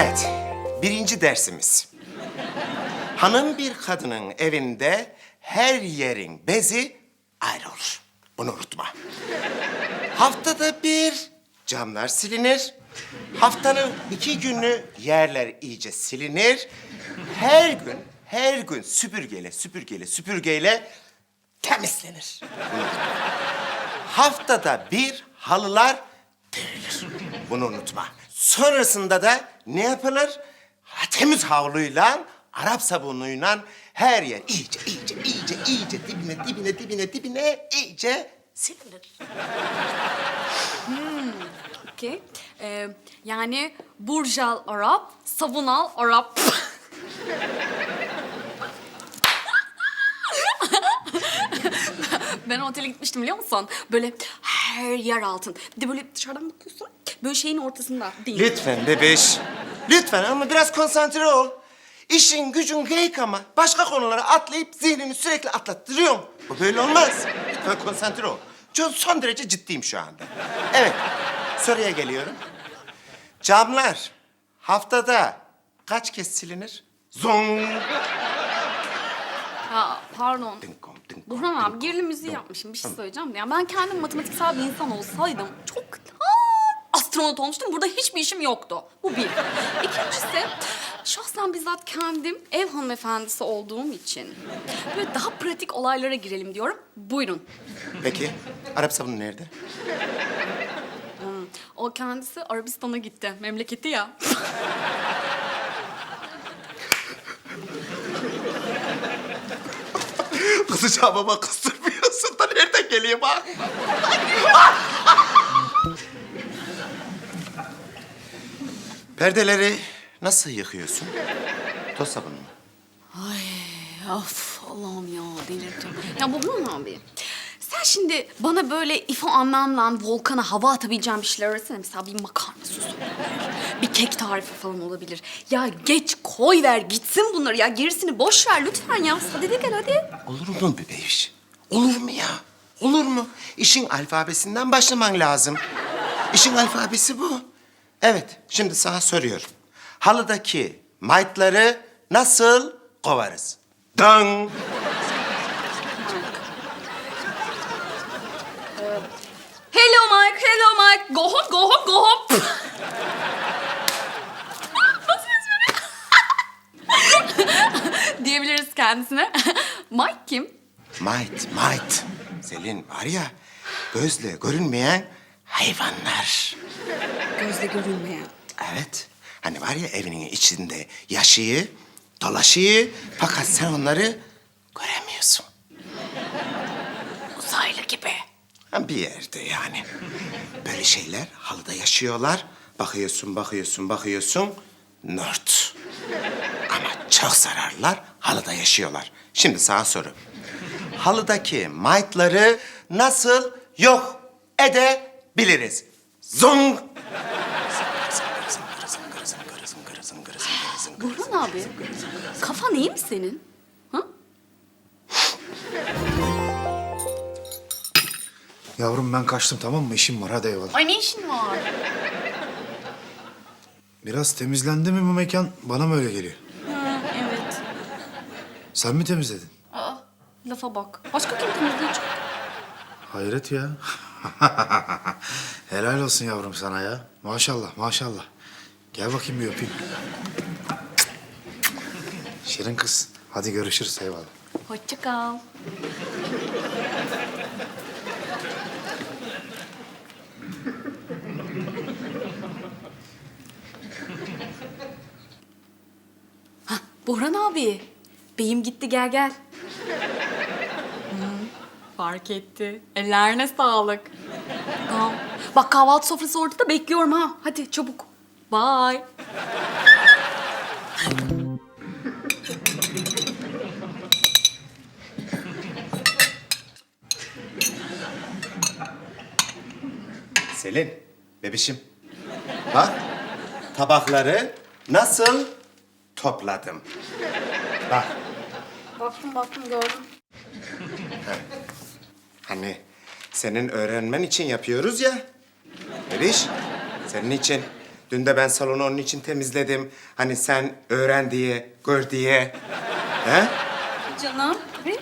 Evet, birinci dersimiz. Hanım bir kadının evinde her yerin bezi ayrı olur. Bunu unutma. Haftada bir camlar silinir. Haftanın iki günü yerler iyice silinir. Her gün, her gün süpürgeyle, süpürgeyle, süpürgeyle temizlenir. Haftada bir halılar dövülür. Bunu unutma. Sonrasında da ne? Ha, Temiz havluyla, Arap sabunuyla her yer iyice, iyice, iyice, iyice dibine, dibine, dibine, dibine iyice silinir. Okey. Ee, yani burjal Arap, savunal Arap. ben otele gitmiştim biliyor musun? Böyle her yer altın. Bir de böyle dışarıdan bakıyorsun. Böyle şeyin ortasında değil. Lütfen bebeş. Lütfen ama biraz konsantre ol. İşin gücün geyik ama başka konulara atlayıp zihnini sürekli atlattırıyorsun. Bu böyle olmaz. Lütfen konsantre ol. Çok son derece ciddiyim şu anda. Evet, soruya geliyorum. Camlar haftada kaç kez silinir? Zong. Ya pardon. Dınkom, dınkom, Burhan abi gerilim müziği yapmışım. Bir şey söyleyeceğim. Ya ben kendim matematiksel bir insan olsaydım çok astronot olmuştum. Burada hiçbir işim yoktu. Bu bir. İkincisi şahsen bizzat kendim ev hanımefendisi olduğum için böyle daha pratik olaylara girelim diyorum. Buyurun. Peki, Arap sabunu nerede? O kendisi Arabistan'a gitti. Memleketi ya. Kızacağım ama kıstırmıyorsun da nereden geliyor bak? Perdeleri nasıl yıkıyorsun? Toz sabunu mu? Ay of Allah'ım ya delireceğim. Ya Burhan abi sen şimdi bana böyle ifo anlamla volkana hava atabileceğim bir şeyler öğretsene. Mesela bir makarna sosu olabilir. Bir kek tarifi falan olabilir. Ya geç koy ver gitsin bunları ya. Gerisini boş ver lütfen ya. Sadede gel hadi. Olur mu bebeğiş? Olur mu ya? Olur mu? İşin alfabesinden başlaman lazım. İşin alfabesi bu. Evet, şimdi sana soruyorum. Halıdaki maytları nasıl kovarız? Dang! Hello Mike, hello Mike. Go home, go home, go home. Nasıl espri? Diyebiliriz kendisine. Mike kim? Might, might. Selin var ya, gözle görünmeyen hayvanlar. Gözle görünmeyen. Evet. Hani var ya evinin içinde yaşıyı, dolaşıyı fakat sen onları göremiyorsun. Uzaylı gibi. Ha, Bir yerde yani. Böyle şeyler halıda yaşıyorlar. Bakıyorsun, bakıyorsun, bakıyorsun. Nört. Ama çok zararlılar halıda yaşıyorlar. Şimdi sana soru. Halıdaki maytları nasıl yok edebiliriz? Zong! Burhan abi, kafan iyi mi senin? Ha? Yavrum ben kaçtım tamam mı? İşim var hadi eyvallah. Ay ne işin var? Biraz temizlendi mi bu mekan? Bana mı öyle geliyor? Ha, evet. Sen mi temizledin? Aa, lafa bak. Başka kim temizleyecek? Hayret ya. Helal olsun yavrum sana ya. Maşallah maşallah. Gel bakayım bir öpeyim. Şirin kız. Hadi görüşürüz eyvallah. Hoşça kal. Hah, Burhan abi. Beyim gitti gel gel. Hı, fark etti. Ellerine sağlık. Tamam. Bak kahvaltı sofrası ortada bekliyorum ha. Hadi çabuk. Bye. Selin, bebişim. Bak, tabakları nasıl topladım. Bak, Baktım baktım gördüm. hani senin öğrenmen için yapıyoruz ya. Bebiş, senin için Dün de ben salonu onun için temizledim. Hani sen öğren diye, gör diye. He? Canım. Tabii.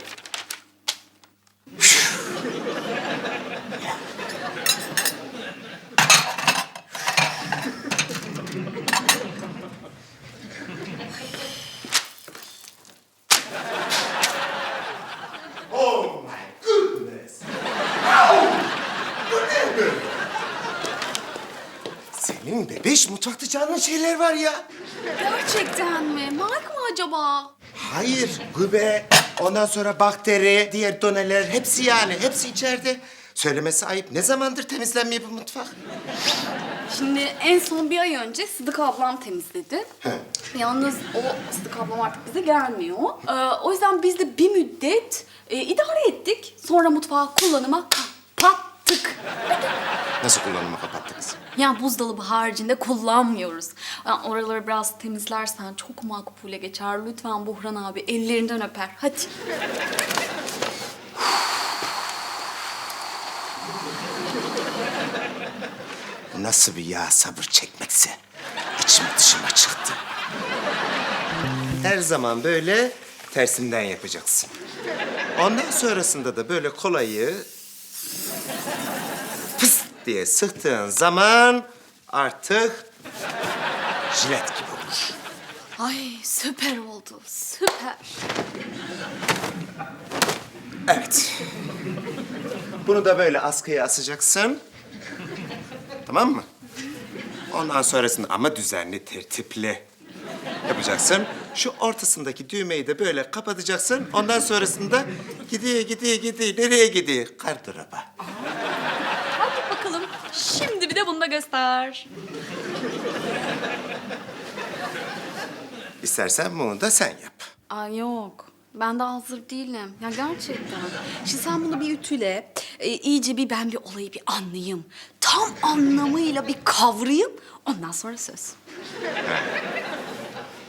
Oh my goodness. Au! Bu ne böyle? Senin bebeş mutfakta canlı şeyler var ya. Gerçekten mi? Mike mı acaba? Hayır, gübe, ondan sonra bakteri, diğer doneler hepsi yani, hepsi içeride. Söylemesi ayıp. Ne zamandır temizlenmiyor bu mutfak? Şimdi en son bir ay önce Sıdık ablam temizledi. Yalnız o Sıdık ablam artık bize gelmiyor. Ee, o yüzden biz de bir müddet e, idare ettik. Sonra mutfağı kullanıma kapattık. Nasıl kullanıma kapattınız? Yani buzdolabı haricinde kullanmıyoruz. Yani oraları biraz temizlersen çok makbule geçer. Lütfen Buhran abi ellerinden öper. Hadi. Nasıl bir yağ sabır çekmekse? İçim dışıma çıktı. Her zaman böyle tersinden yapacaksın. Ondan sonrasında da böyle kolayı diye sıktığın zaman artık jilet gibi olur. Ay süper oldu. Süper. Evet. Bunu da böyle askıya asacaksın. Tamam mı? Ondan sonrasında ama düzenli, tertipli yapacaksın. Şu ortasındaki düğmeyi de böyle kapatacaksın. Ondan sonrasında gidiyor, gidiyor, gidiyor. Nereye gidiyor? Gardıroba. Bakalım. Şimdi bir de bunu da göster. İstersen bunu da sen yap. Ay yok. Ben de hazır değilim. Ya gerçekten. Şimdi sen bunu bir ütüle, e, iyice bir ben bir olayı bir anlayayım. Tam anlamıyla bir kavrayayım. Ondan sonra söz.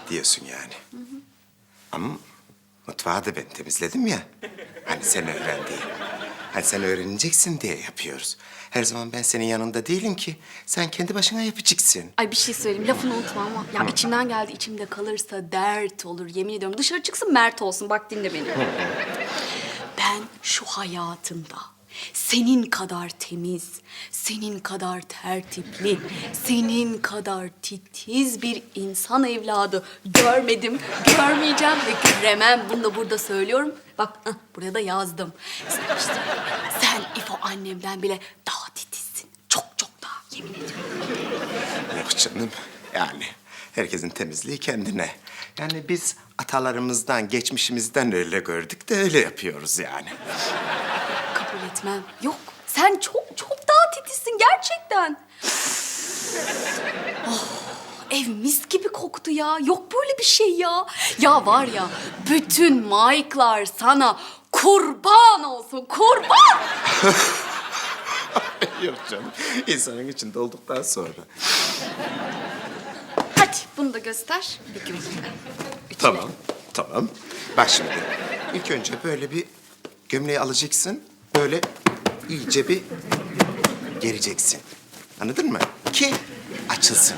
Diyorsun yani. Ama mutfağı da ben temizledim ya. Hani sen öğren diye. Hani sen öğreneceksin diye yapıyoruz. Her zaman ben senin yanında değilim ki. Sen kendi başına yapacaksın. Ay bir şey söyleyeyim. Lafını unutma ama. Ya içimden geldi. içimde kalırsa dert olur. Yemin ediyorum. Dışarı çıksın mert olsun. Bak dinle beni. ben şu hayatımda senin kadar temiz, senin kadar tertipli, senin kadar titiz bir insan evladı görmedim, görmeyeceğim ve göremem. Bunu da burada söylüyorum. Bak hah, buraya da yazdım. Sen işte, sen İfo annemden bile daha titizsin. Çok çok daha yemin ediyorum. Yok canım. Yani herkesin temizliği kendine. Yani biz atalarımızdan, geçmişimizden öyle gördük de öyle yapıyoruz yani. Etmem. Yok. Sen çok çok daha titizsin gerçekten. Oh, ev mis gibi koktu ya. Yok böyle bir şey ya. Ya var ya bütün Mike'lar sana kurban olsun. Kurban. Yok canım. İnsanın içinde olduktan sonra. Hadi bunu da göster. Bir gün. Tamam, tamam. Bak şimdi. ilk önce böyle bir gömleği alacaksın. Böyle iyice bir gereceksin. Anladın mı? Ki açılsın.